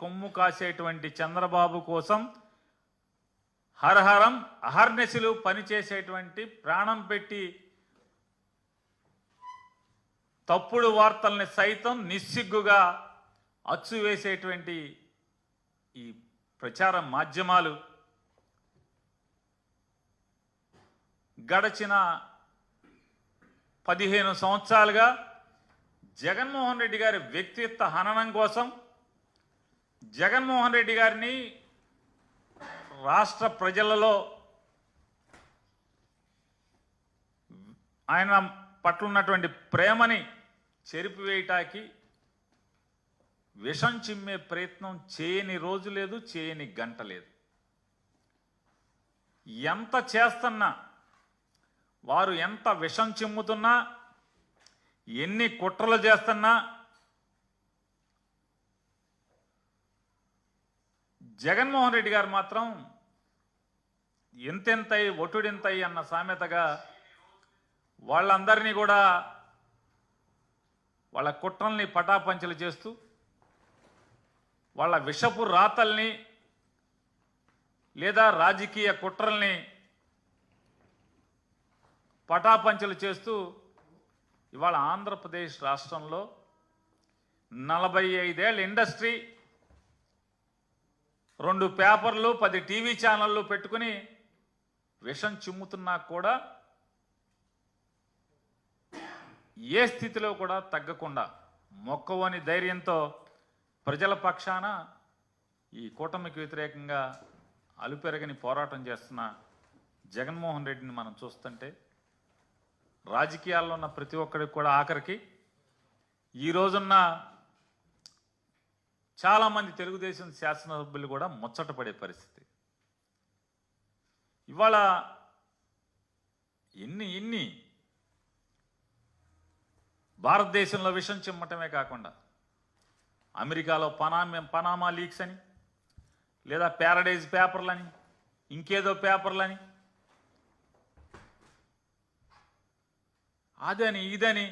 కొమ్ము కాసేటువంటి చంద్రబాబు కోసం హరహరం అహర్నిశలు పనిచేసేటువంటి ప్రాణం పెట్టి తప్పుడు వార్తల్ని సైతం నిస్సిగ్గుగా అచ్చు వేసేటువంటి ఈ ప్రచార మాధ్యమాలు గడచిన పదిహేను సంవత్సరాలుగా జగన్మోహన్ రెడ్డి గారి వ్యక్తిత్వ హననం కోసం జగన్మోహన్ రెడ్డి గారిని రాష్ట్ర ప్రజలలో ఆయన పట్ల ఉన్నటువంటి ప్రేమని చెరిపివేయటానికి విషం చిమ్మే ప్రయత్నం చేయని రోజు లేదు చేయని గంట లేదు. ఎంత చేస్తున్నా వారు ఎంత విషం చిమ్ముతున్నా ఎన్ని కుట్రలు చేస్తున్నా జగన్మోహన్ రెడ్డి గారు మాత్రం ఎంతెంతై ఒటుడింతై అన్న సామెతగా వాళ్ళందరినీ కూడా వాళ్ళ కుట్రల్ని పటాపంచలు చేస్తూ వాళ్ళ విషపు రాతల్ని లేదా రాజకీయ కుట్రల్ని పటాపంచలు చేస్తూ ఇవాళ ఆంధ్రప్రదేశ్ రాష్ట్రంలో నలభై ఐదేళ్ళ ఇండస్ట్రీ రెండు పేపర్లు పది టీవీ ఛానళ్ళు పెట్టుకుని విషం చిమ్ముతున్నా కూడా ఏ స్థితిలో కూడా తగ్గకుండా మొక్కవని ధైర్యంతో ప్రజల పక్షాన ఈ కూటమికి వ్యతిరేకంగా అలుపెరగని పోరాటం చేస్తున్న జగన్మోహన్ రెడ్డిని మనం చూస్తుంటే రాజకీయాల్లో ఉన్న ప్రతి ఒక్కరికి కూడా ఆఖరికి ఈ రోజున్న చాలామంది తెలుగుదేశం శాసనసభ్యులు కూడా ముచ్చటపడే పరిస్థితి. ఇవాళ ఎన్ని ఎన్ని భారతదేశంలో విషం చిమ్మటమే కాకుండా అమెరికాలో పనామా పనామా లీక్స్ అని లేదా ప్యారడైజ్ పేపర్లని ఇంకేదో పేపర్లని అదని ఇదని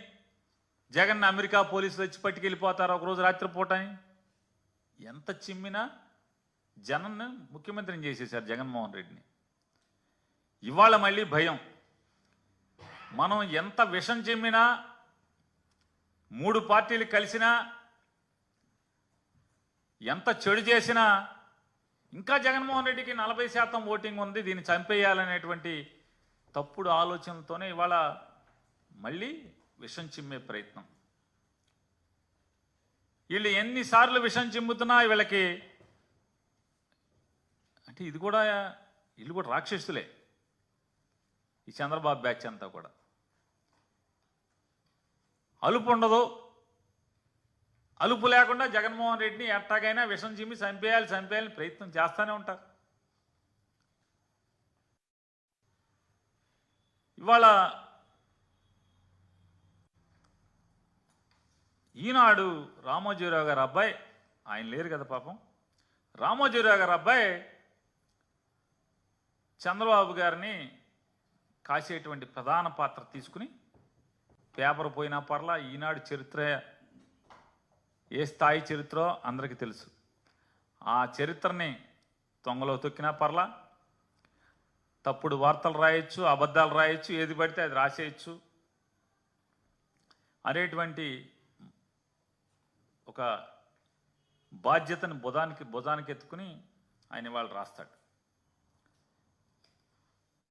జగన్ అమెరికా పోలీసులు వచ్చి పట్టుకెళ్ళిపోతారు ఒకరోజు రాత్రిపూట అని ఎంత చిమ్మినా జనన్ని ముఖ్యమంత్రిని చేసేశారు జగన్మోహన్ రెడ్డిని. ఇవాళ మళ్ళీ భయం. మనం ఎంత విషం చిమ్మినా మూడు పార్టీలు కలిసినా ఎంత చెడు చేసినా ఇంకా జగన్మోహన్ రెడ్డికి నలభై శాతం ఓటింగ్ ఉంది దీన్ని చంపేయాలనేటువంటి తప్పుడు ఆలోచనలతోనే ఇవాళ మళ్ళీ విషం చిమ్మే ప్రయత్నం. వీళ్ళు ఎన్నిసార్లు విషం చిమ్ముతున్నా వీళ్ళకి అంటే ఇది కూడా వీళ్ళు కూడా రాక్షసులే. ఈ చంద్రబాబు బ్యాచ్ అంతా కూడా. అలుపు ఉండదు. అలుపు లేకుండా జగన్మోహన్ రెడ్డిని ఎట్టాగైనా విషం చిమ్మి చంపేయాలి చంపేయాలని ప్రయత్నం చేస్తూనే ఉంటారు. ఇవాళ ఈనాడు రామోజీరావు గారు అబ్బాయి. ఆయన లేరు కదా పాపం. రామోజీరావు గారు అబ్బాయి చంద్రబాబు గారిని కాసేటువంటి ప్రధాన పాత్ర తీసుకుని పేపర్ పోయినా పర్లా ఈనాడు చరిత్ర ఏ స్థాయి చరిత్రో అందరికీ తెలుసు. ఆ చరిత్రని తొంగలో తొక్కినా పర్లా తప్పుడు వార్తలు రాయొచ్చు అబద్ధాలు రాయొచ్చు ఏది పడితే అది రాసేయచ్చు అనేటువంటి ఒక బాధ్యతను బుధానికి బుధానికి ఎత్తుకుని ఆయన వాళ్ళు రాస్తాడు.